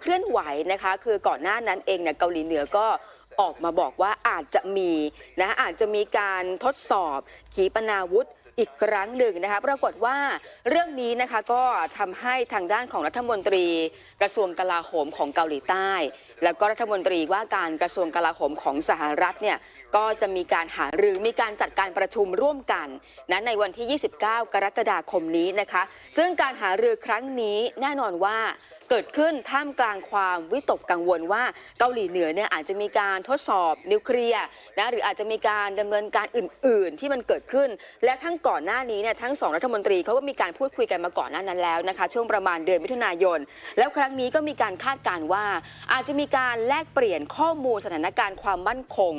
เคลื่อนไหวนะคะ คือก่อนหน้านั้นเองเนี่ยเกาหลีเหนือก็ออกมาบอกว่าอาจจะมีนะอาจจะมีการทดสอบขีปนาวุธอีกครั้งหนึ่งนะคะปรากฏว่าเรื่องนี้นะคะก็ทำให้ทางด้านของรัฐมนตรีกระทรวงกลาโหมของเกาหลีใต้แล้วก็รัฐมนตรีว่าการกระทรวงกลาโหมของสหรัฐเนี่ยก็จะมีการหารือมีการจัดการประชุมร่วมกันนะในวันที่ 29 กรกฎาคมนี้นะคะ ซึ่งการหารือครั้งนี้แน่นอนว่าเกิดขึ้นท่ามกลางความวิตกกังวลว่าเกาหลีเหนือเนี่ยอาจจะมีการทดสอบนิวเคลียร์นะหรืออาจจะมีการดำเนินการอื่น ๆ ที่มันเกิดขึ้น และทั้งก่อนหน้านี้เนี่ยทั้งสองรัฐมนตรีเขาก็มีการพูดคุยกันมาก่อนหน้านั้นแล้วนะคะ ช่วงประมาณเดือนมิถุนายน แล้วครั้งนี้ก็มีการคาดการณ์ว่าอาจจะมีการแลกเปลี่ยนข้อมูลสถานการณ์ความมั่นคง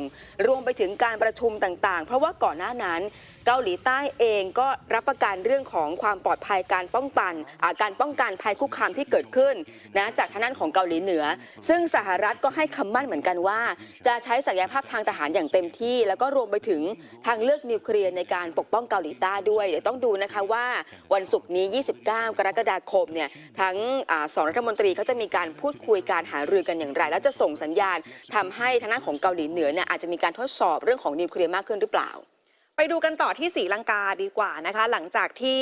รวมไปถึงการประชุมต่างๆ เพราะว่าก่อนหน้านั้น เกาหลีใต้เองก็รับประกันเรื่องของความปลอดภัยการป้องกันการป้องกันภัยคุกคามที่เกิดขึ้นนะจากทางด้านของเกาหลีเหนือ ซึ่งสหรัฐก็ให้คำมั่นเหมือนกันว่า จะใช้ศักยภาพทางทหารอย่างเต็มที่ แล้วก็รวมไปถึงทางเลือกนิวเคลียร์ในการปกป้องเกาหลีใต้ด้วยเดี๋ยวต้องดูนะคะว่าวันศุกร์นี้ 29 กรกฎาคมเนี่ยทั้งอสองรัฐมนตรีเขาจะมีการพูดคุยการหารือกันอย่างไร แล้วจะส่งสัญญาณทำให้ทางด้านของเกาหลีเหนือเนี่ยอาจจะมีการทดสอบเรื่องของนิวเคลียร์มากขึ้นหรือเปล่า ไปดูกันต่อที่ศรีลังกาดีกว่านะคะ หลังจากที่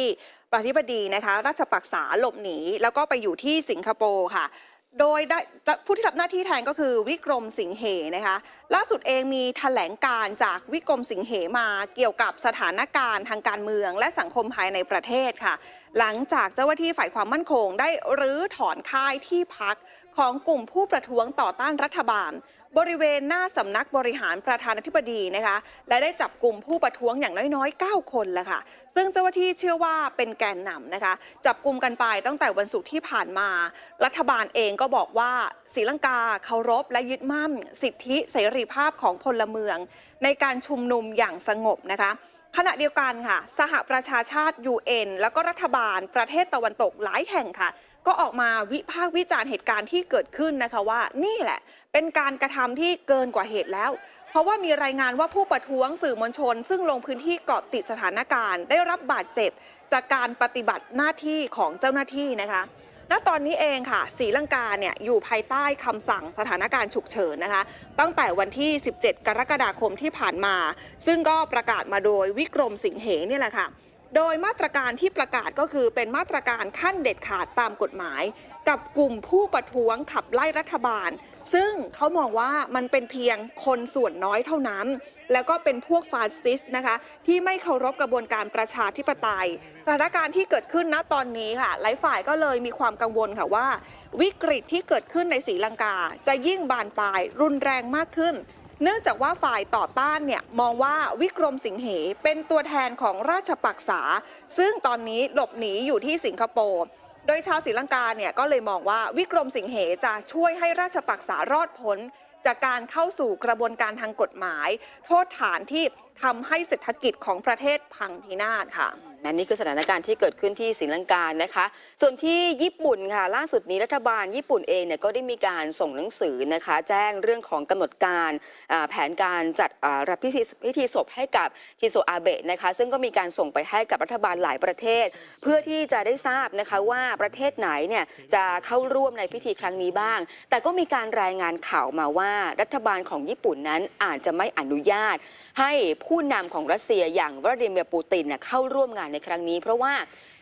ประธานาธิบดีนะคะ ราชปักษาหลบหนี แล้วก็ไปอยู่ที่สิงคโปร์ค่ะ โดยได้ผู้ที่รับหน้าที่แทนก็คือวิกรมสิงเหนะคะล่าสุดเองมีแถลงการจากวิกรมสิงเหมาเกี่ยวกับสถานการณ์ทางการเมือง และสังคมภายในประเทศค่ะ หลังจากเจ้าหน้าที่ฝ่ายความมั่นคง ได้รื้อถอนค่ายที่พัก ของกลุ่มผู้ประท้วงต่อต้านรัฐบาล บริเวณหน้าสำนักบริหารประธานาธิบดีนะคะ และได้จับกลุ่มผู้ประท้วงอย่างน้อยๆ 9 คนแล้วค่ะ ซึ่งเจ้าหน้าที่เชื่อว่าเป็นแกนนำนะคะ จับกลุ่มกันไปตั้งแต่วันศุกร์ที่ผ่านมา รัฐบาลเองก็บอกว่าศรีลังกาเคารพและยึดมั่นสิทธิเสรีภาพของพลเมือง ในการชุมนุมอย่างสงบนะคะขณะเดียวกันค่ะ สหประชาชาติ UN แล้วก็รัฐบาลประเทศตะวันตกหลายแห่งค่ะ ก็ออกมาวิพากษ์วิจารณ์เหตุการณ์ที่เกิดขึ้นนะคะว่า นี่แหละ เป็นการกระทำที่เกินกว่าเหตุแล้ว เพราะว่ามีรายงานว่าผู้ประท้วงสื่อมวลชน ซึ่งลงพื้นที่เกาะติดสถานการณ์ ได้รับบาดเจ็บ จากการปฏิบัติหน้าที่ของเจ้าหน้าที่นะคะณตอนนี้เองค่ะศรีลังกาเนี่ยอยู่ภายใต้คำสั่งสถานการณ์ฉุกเฉินนะคะ ตั้งแต่วันที่ 17 กรกฎาคมที่ผ่านมา ซึ่งก็ประกาศมาโดยวิกรมสิงเหเนี่แหละค่ะ โดยมาตรการที่ประกาศก็คือเป็นมาตรการขั้นเด็ดขาดตามกฎหมาย กับกลุ่มผู้ประท้วงขับไล่รัฐบาล ซึ่งเขามองว่ามันเป็นเพียงคนส่วนน้อยเท่านั้น แล้วก็เป็นพวกฟาสซิสต์นะคะที่ไม่เคารพกระบวนการประชาธิปไตยสถานการณ์ที่เกิดขึ้นณตอนนี้ค่ะหลายฝ่ายก็เลยมีความกังวลค่ะว่า วิกฤตที่เกิดขึ้นในศรีลังกา จะยิ่งบานปลายรุนแรงมากขึ้น เนื่องจากว่าฝ่ายต่อต้านเนี่ยมองว่าวิกรมสิงเหเป็นตัวแทนของราชปักษา ซึ่งตอนนี้หลบหนีอยู่ที่สิงคโปร์โดยชาวศรีลังกาเนี่ยก็เลยมองว่าวิกรมสิงเหจะช่วยให้ราชปักษารอดพ้นจากการเข้าสู่กระบวนการทางกฎหมาย โทษฐานที่ทำให้เศรษฐกิจของประเทศพังพินาศค่ะ นั่นนี่คือสถานการณ์ที่เกิดขึ้นที่ศรีลังกานะคะ ส่วนที่ญี่ปุ่นค่ะ ล่าสุดนี้รัฐบาลญี่ปุ่นเองเนี่ยก็ได้มีการส่งหนังสือนะคะ แจ้งเรื่องของกำหนดการแผนการจัดรับพิธีพิธีศพให้กับชิโซอาเบะนะคะ ซึ่งก็มีการส่งไปให้กับรัฐบาลหลายประเทศ เพื่อที่จะได้ทราบนะคะว่าประเทศไหนเนี่ยจะเข้าร่วมในพิธีครั้งนี้บ้าง แต่ก็มีการรายงานข่าวมาว่ารัฐบาลของญี่ปุ่นนั้นอาจจะไม่อนุญาต ให้ผู้นำของรัสเซียอย่างวลาดิเมียร์ปูตินเนี่ยเข้าร่วมงานในครั้งนี้ เพราะว่า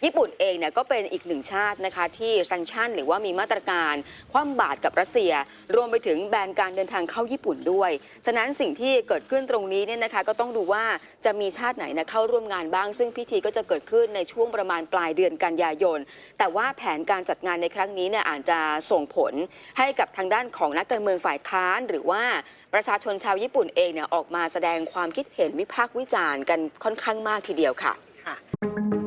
ญี่ปุ่นเองเนี่ยก็เป็นอีกหนึ่งชาตินะคะที่ซังชั่นหรือว่ามีมาตรการคว่ำบาตรกับรัสเซีย รวมไปถึงแบนการเดินทางเข้าญี่ปุ่นด้วย ฉะนั้นสิ่งที่เกิดขึ้นตรงนี้เนี่ยนะคะก็ต้องดูว่าจะมีชาติไหนนะเข้าร่วมงานบ้าง ซึ่งพิธีก็จะเกิดขึ้นในช่วงประมาณปลายเดือนกันยายน แต่ว่าแผนการจัดงานในครั้งนี้เนี่ยอาจจะส่งผลให้กับทางด้านของนักการเมืองฝ่ายค้านหรือว่าประชาชนชาวญี่ปุ่นเองเนี่ยออกมาแสดงความคิดเห็นวิพากษ์วิจารณ์กันค่อนข้างมากทีเดียวค่ะ ค่ะ